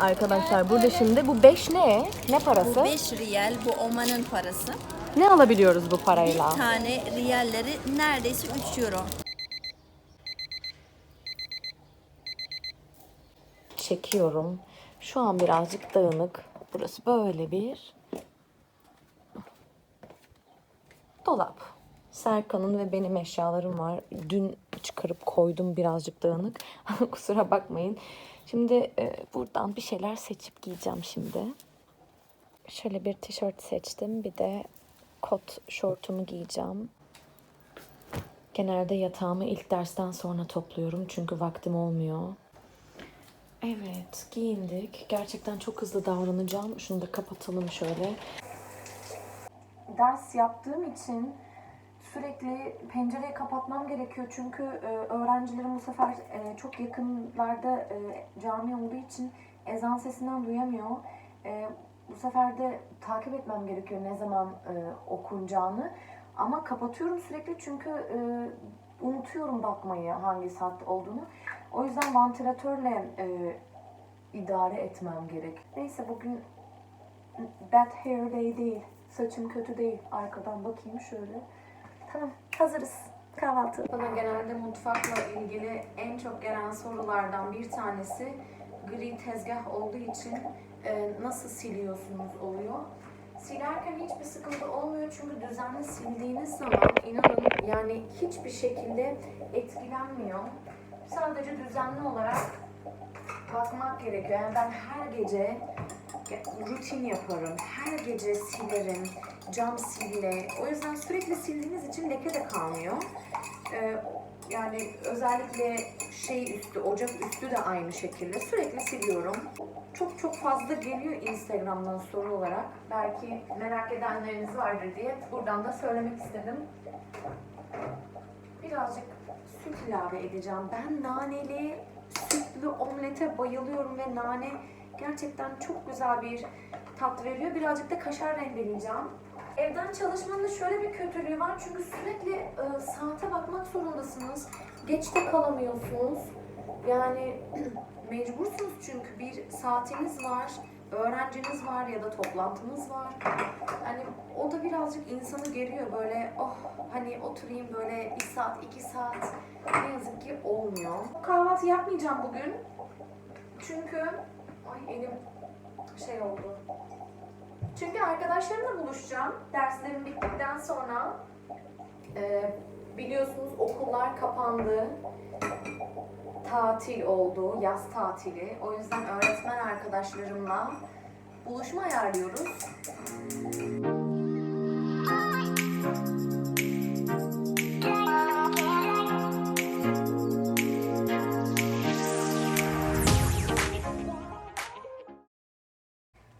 Arkadaşlar burada şimdi bu 5 ne? Ne parası? 5 riyal bu Oman'ın parası. Ne alabiliyoruz bu Bir parayla? tane riyalleri neredeyse 3 euro. Çekiyorum. Şu an birazcık dağınık. Burası böyle bir dolap. Serkan'ın ve benim eşyalarım var. Dün çıkarıp koydum birazcık dağınık. Kusura bakmayın. Şimdi e, buradan bir şeyler seçip giyeceğim şimdi. Şöyle bir tişört seçtim. Bir de kot şortumu giyeceğim. Genelde yatağımı ilk dersten sonra topluyorum çünkü vaktim olmuyor. Evet, giyindik. Gerçekten çok hızlı davranacağım. Şunu da kapatalım şöyle. Ders yaptığım için sürekli pencereyi kapatmam gerekiyor. Çünkü e, öğrencilerim bu sefer e, çok yakınlarda e, cami olduğu için ezan sesinden duyamıyor. Bu sefer de takip etmem gerekiyor ne zaman okunacağını. Ama kapatıyorum sürekli çünkü unutuyorum bakmayı hangi saatte olduğunu. O yüzden vantilatörle idare etmem gerek. Neyse bugün bad hair day değil. Saçım kötü değil. Arkadan bakayım şöyle. Tamam hazırız. Kahvaltı. Bana genelde mutfakla ilgili en çok gelen sorulardan bir tanesi gri tezgah olduğu için e, nasıl siliyorsunuz oluyor. Silerken hiçbir sıkıntı olmuyor çünkü düzenli sildiğiniz zaman inanın yani hiçbir şekilde etkilenmiyor. Sadece düzenli olarak bakmak gerekiyor. Yani ben her gece rutin yaparım. Her gece silerim. Cam sille. O yüzden sürekli sildiğiniz için leke de kalmıyor. Ee, yani özellikle şey üstü, ocak üstü de aynı şekilde sürekli siliyorum. Çok çok fazla geliyor Instagram'dan soru olarak. Belki merak edenleriniz vardır diye buradan da söylemek istedim. Birazcık süt ilave edeceğim. Ben naneli sütlü omlete bayılıyorum ve nane gerçekten çok güzel bir tat veriyor. Birazcık da kaşar rendeleyeceğim. Evden çalışmanın da şöyle bir kötülüğü var. Çünkü sürekli e, saate bakmak zorundasınız. Geçte kalamıyorsunuz. Yani mecbursunuz çünkü bir saatiniz var, öğrenciniz var ya da toplantınız var. Yani o da birazcık insanı geriyor böyle oh hani oturayım böyle bir saat iki saat ne yazık ki olmuyor. Kahvaltı yapmayacağım bugün. Çünkü ay elim şey oldu. Çünkü arkadaşlarımla buluşacağım. Derslerim bittikten sonra e, biliyorsunuz okullar kapandı. Tatil oldu, yaz tatili. O yüzden öğretmen arkadaşlarımla buluşma ayarlıyoruz.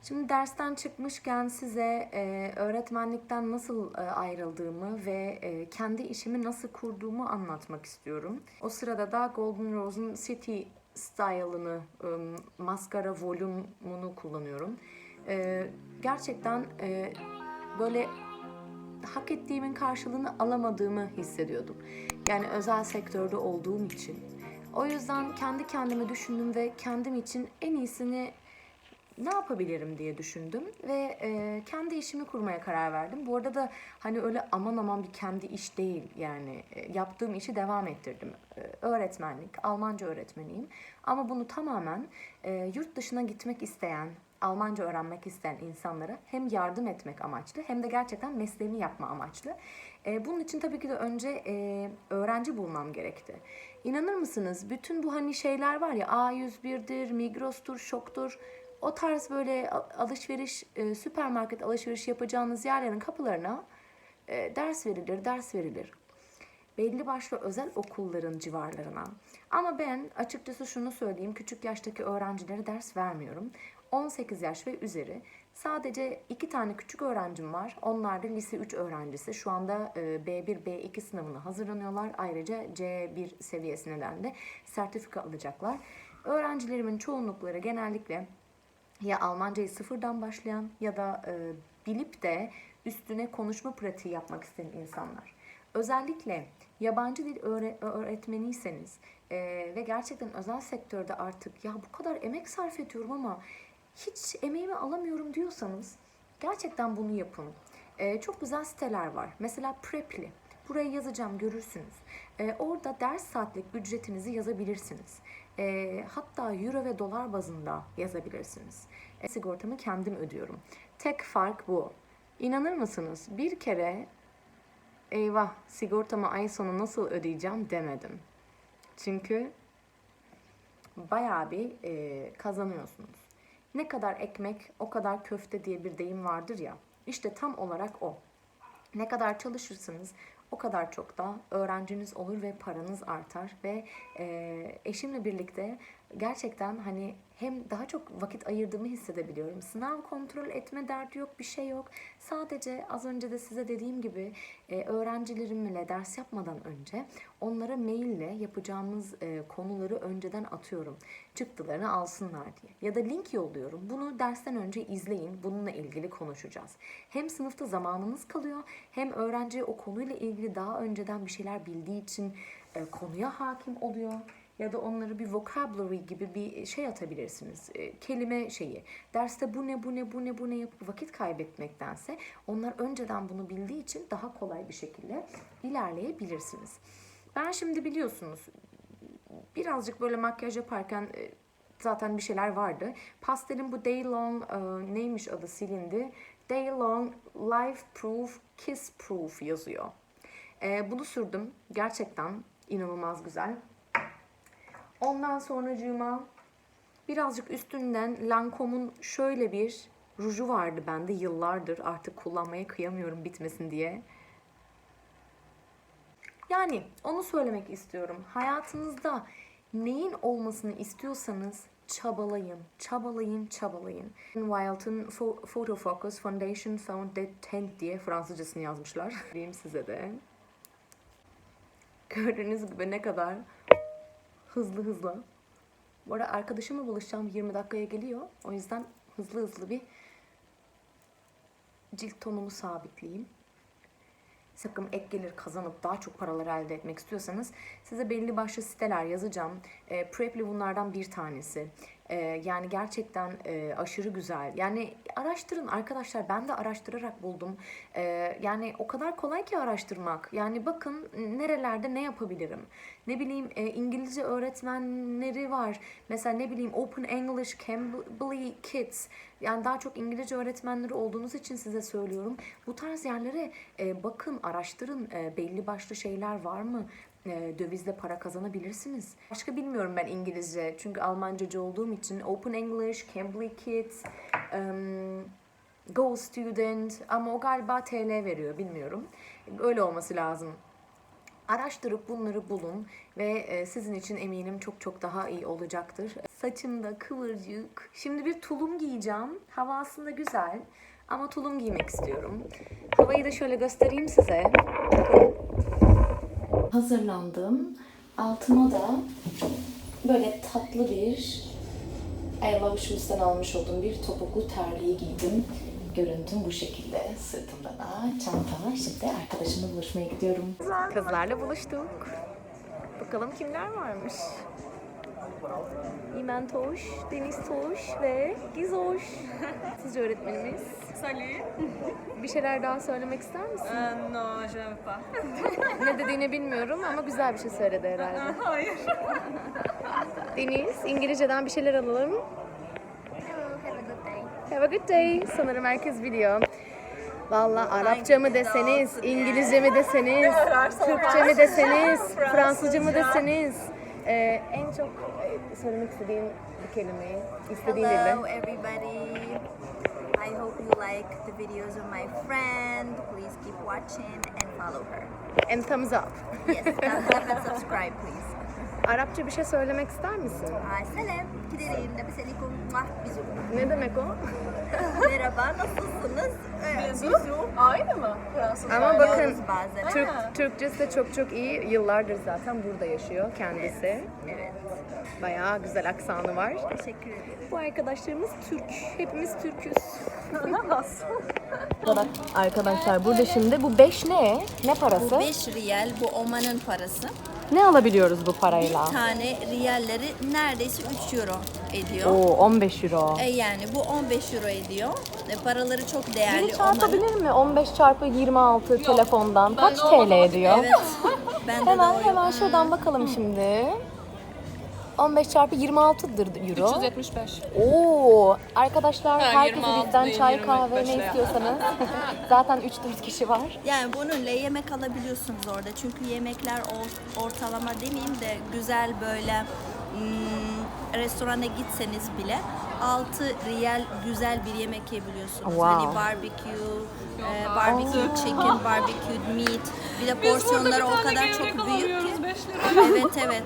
Şimdi dersten çıkmışken size e, öğretmenlikten nasıl e, ayrıldığımı ve e, kendi işimi nasıl kurduğumu anlatmak istiyorum. O sırada da Golden Rose'un City Style'ını, e, maskara volümünü kullanıyorum. E, gerçekten e, böyle hak ettiğimin karşılığını alamadığımı hissediyordum. Yani özel sektörde olduğum için. O yüzden kendi kendime düşündüm ve kendim için en iyisini ne yapabilirim diye düşündüm ve e, kendi işimi kurmaya karar verdim. Bu arada da hani öyle aman aman bir kendi iş değil yani e, yaptığım işi devam ettirdim. E, öğretmenlik, Almanca öğretmeniyim. Ama bunu tamamen e, yurt dışına gitmek isteyen, Almanca öğrenmek isteyen insanlara hem yardım etmek amaçlı hem de gerçekten mesleğimi yapma amaçlı. E, bunun için tabii ki de önce e, öğrenci bulmam gerekti. İnanır mısınız bütün bu hani şeyler var ya A101'dir, Migros'tur, Şok'tur o tarz böyle alışveriş, e, süpermarket alışveriş yapacağınız yerlerin kapılarına e, ders verilir, ders verilir. Belli başlı özel okulların civarlarına. Ama ben açıkçası şunu söyleyeyim, küçük yaştaki öğrencilere ders vermiyorum. 18 yaş ve üzeri. Sadece iki tane küçük öğrencim var. Onlar da lise 3 öğrencisi. Şu anda e, B1, B2 sınavına hazırlanıyorlar. Ayrıca C1 seviyesinden de sertifika alacaklar. Öğrencilerimin çoğunlukları genellikle ya Almancayı sıfırdan başlayan ya da e, bilip de üstüne konuşma pratiği yapmak isteyen insanlar. Özellikle yabancı dil öğre- öğretmeniyseniz e, ve gerçekten özel sektörde artık ya bu kadar emek sarf ediyorum ama hiç emeğimi alamıyorum diyorsanız gerçekten bunu yapın. E, çok güzel siteler var. Mesela Preply. Buraya yazacağım görürsünüz. E, orada ders saatlik ücretinizi yazabilirsiniz. E, hatta euro ve dolar bazında yazabilirsiniz. E, sigortamı kendim ödüyorum. Tek fark bu. İnanır mısınız? Bir kere eyvah sigortamı ay sonu nasıl ödeyeceğim demedim. Çünkü bayağı bir e, kazanıyorsunuz. Ne kadar ekmek o kadar köfte diye bir deyim vardır ya. İşte tam olarak o. Ne kadar çalışırsınız o kadar çok da öğrenciniz olur ve paranız artar ve e, eşimle birlikte gerçekten hani hem daha çok vakit ayırdığımı hissedebiliyorum. Sınav kontrol etme derdi yok, bir şey yok. Sadece az önce de size dediğim gibi e, öğrencilerimle ders yapmadan önce onlara maille yapacağımız e, konuları önceden atıyorum. Çıktılarını alsınlar diye. Ya da link yolluyorum. Bunu dersten önce izleyin. Bununla ilgili konuşacağız. Hem sınıfta zamanımız kalıyor hem öğrenci o konuyla ilgili daha önceden bir şeyler bildiği için e, konuya hakim oluyor ya da onları bir vocabulary gibi bir şey atabilirsiniz. E, kelime şeyi. Derste bu ne bu ne bu ne bu ne yapıp vakit kaybetmektense onlar önceden bunu bildiği için daha kolay bir şekilde ilerleyebilirsiniz. Ben şimdi biliyorsunuz birazcık böyle makyaj yaparken e, zaten bir şeyler vardı. Pastelin bu Day Long e, neymiş adı silindi. Day Long Life Proof Kiss Proof yazıyor. E, bunu sürdüm. Gerçekten inanılmaz güzel. Ondan sonracığıma birazcık üstünden Lancome'un şöyle bir ruju vardı bende yıllardır. Artık kullanmaya kıyamıyorum bitmesin diye. Yani onu söylemek istiyorum. Hayatınızda neyin olmasını istiyorsanız çabalayın, çabalayın, çabalayın. Wild'ın Photo Focus Foundation Found Dead Tent diye Fransızcasını yazmışlar. Diyeyim size de. Gördüğünüz gibi ne kadar hızlı hızlı. Bu arada arkadaşımla buluşacağım 20 dakikaya geliyor. O yüzden hızlı hızlı bir cilt tonumu sabitleyeyim sakın ek gelir kazanıp daha çok paralar elde etmek istiyorsanız size belli başlı siteler yazacağım. E, Preply bunlardan bir tanesi. E, yani gerçekten e, aşırı güzel. Yani araştırın arkadaşlar. Ben de araştırarak buldum. E, yani o kadar kolay ki araştırmak. Yani bakın nerelerde ne yapabilirim. Ne bileyim e, İngilizce öğretmenleri var. Mesela ne bileyim Open English, Cambly Kids. Yani daha çok İngilizce öğretmenleri olduğunuz için size söylüyorum. Bu tarz yerlere e, bakın, araştırın. E, belli başlı şeyler var mı? E, dövizle para kazanabilirsiniz. Başka bilmiyorum ben İngilizce. Çünkü Almancacı olduğum için Open English, Cambly Kids, em, Go Student ama o galiba TL veriyor bilmiyorum. Öyle olması lazım. Araştırıp bunları bulun ve e, sizin için eminim çok çok daha iyi olacaktır. Saçımda kıvırcık. Şimdi bir tulum giyeceğim. Hava aslında güzel ama tulum giymek istiyorum. Havayı da şöyle göstereyim size. Hazırlandım. Altıma da böyle tatlı bir Shoes'tan almış olduğum bir topuklu terliği giydim. Görüntüm bu şekilde. Sırtımda da çanta. Şimdi arkadaşımla buluşmaya gidiyorum. Kızlarla buluştuk. Bakalım kimler varmış. İmen Toş, Deniz Toş ve Gizoş. Sizce öğretmenimiz. Salut. Bir şeyler daha söylemek ister misin? Euh, non, je n'aime pas. ne dediğini bilmiyorum ama güzel bir şey söyledi herhalde. Hayır. Deniz, İngilizceden bir şeyler alalım. Have a good day. Have a good day. Sanırım herkes biliyor. Valla Arapça mı deseniz, İngilizce mi deseniz, Türkçe mi deseniz, Fransızca mı deseniz. Ee, en çok e, söylemek istediğin bir kelimeyi, istediğin Hello dille. everybody. I hope you like the videos of my friend. Please keep watching and follow her. And thumbs up. Yes, thumbs up and subscribe please. Arapça bir şey söylemek ister misin? Selam. Gidelim. Labis alaikum. Mwah, Bizu. Ne demek o? Merhaba, nasılsınız? Ee, Bizu. Aynı mı? Fransız. Ama bakın bazen. Türk, Türkçesi de çok çok iyi. Yıllardır zaten burada yaşıyor kendisi. Evet. Bayağı güzel aksanı var. Teşekkür ederim. Bu arkadaşlarımız Türk. Hepimiz Türküz. Arkadaşlar burada şimdi bu 5 ne? Ne parası? Bu 5 riyal, bu Oman'ın parası. Ne alabiliyoruz bu Bir parayla? tane riyalleri neredeyse 3 euro ediyor. Oo 15 euro. E yani bu 15 euro ediyor. E, paraları çok değerli Biri çarpabilir mi? 15 çarpı 26 telefondan Ben kaç TL ediyor? Evet. Ben de Hemen hemen şuradan bakalım şimdi. 15 çarpı 26'dır euro. 375. Oo, arkadaşlar Ha, herkese 26 bizden değil, çay 25 kahve ne istiyorsanız. Zaten 3-4 kişi var. Yani bununla yemek alabiliyorsunuz orada. Çünkü yemekler or- ortalama demeyeyim de güzel böyle hmm, restorana gitseniz bile 6 riyal güzel bir yemek yiyebiliyorsunuz. Wow. Hani barbecue, e, barbecue chicken, barbecue meat. Bir de porsiyonları o kadar çok büyük ki. 5 lira. Evet evet.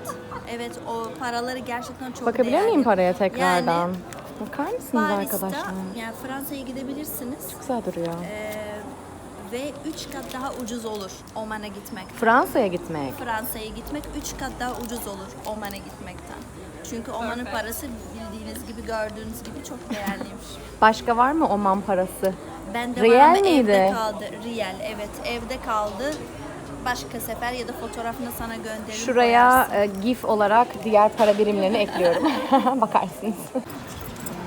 Evet o paraları gerçekten çok Bakabilir değerli. miyim paraya tekrardan? Yani Bakar mısınız Paris'te arkadaşlar? yani Fransa'ya gidebilirsiniz. Güzel duruyor. Ee, ve 3 kat daha ucuz olur Oman'a gitmekten. Fransa'ya gitmek. Fransa'ya gitmek 3 kat daha ucuz olur Oman'a gitmekten. Çünkü Oman'ın parası bildiğiniz gibi gördüğünüz gibi çok değerliymiş. Başka var mı Oman parası? Ben de Riyal var ama miydi? evde kaldı. Riyal evet evde kaldı. Başka sefer ya da fotoğrafını sana gönderirim. Şuraya e, GIF olarak diğer para birimlerini ekliyorum. Bakarsınız.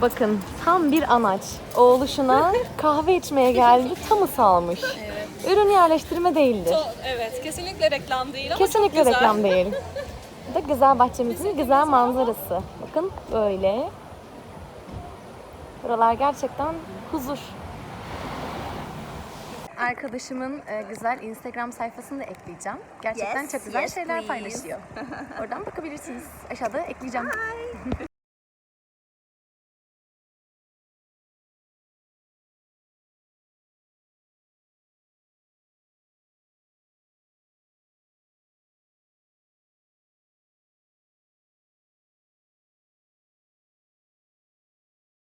Bakın tam bir anaç. Oğluşuna kahve içmeye geldi. Tamı salmış. Ürün yerleştirme değildir. To- Evet, kesinlikle reklam değil ama Kesinlikle çok güzel. reklam değil. Bu da güzel bahçemizin güzel manzarası. Bakın böyle. Buralar gerçekten huzur. Arkadaşımın e, güzel Instagram sayfasını da ekleyeceğim. Gerçekten Yes, çok güzel yes, şeyler please. paylaşıyor. Oradan bakabilirsiniz. Aşağıda ekleyeceğim.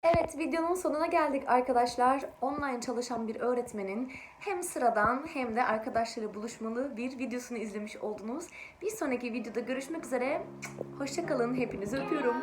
Evet videonun sonuna geldik arkadaşlar. Online çalışan bir öğretmenin hem sıradan hem de arkadaşları buluşmalı bir videosunu izlemiş oldunuz. Bir sonraki videoda görüşmek üzere. Hoşçakalın. Hepinizi öpüyorum.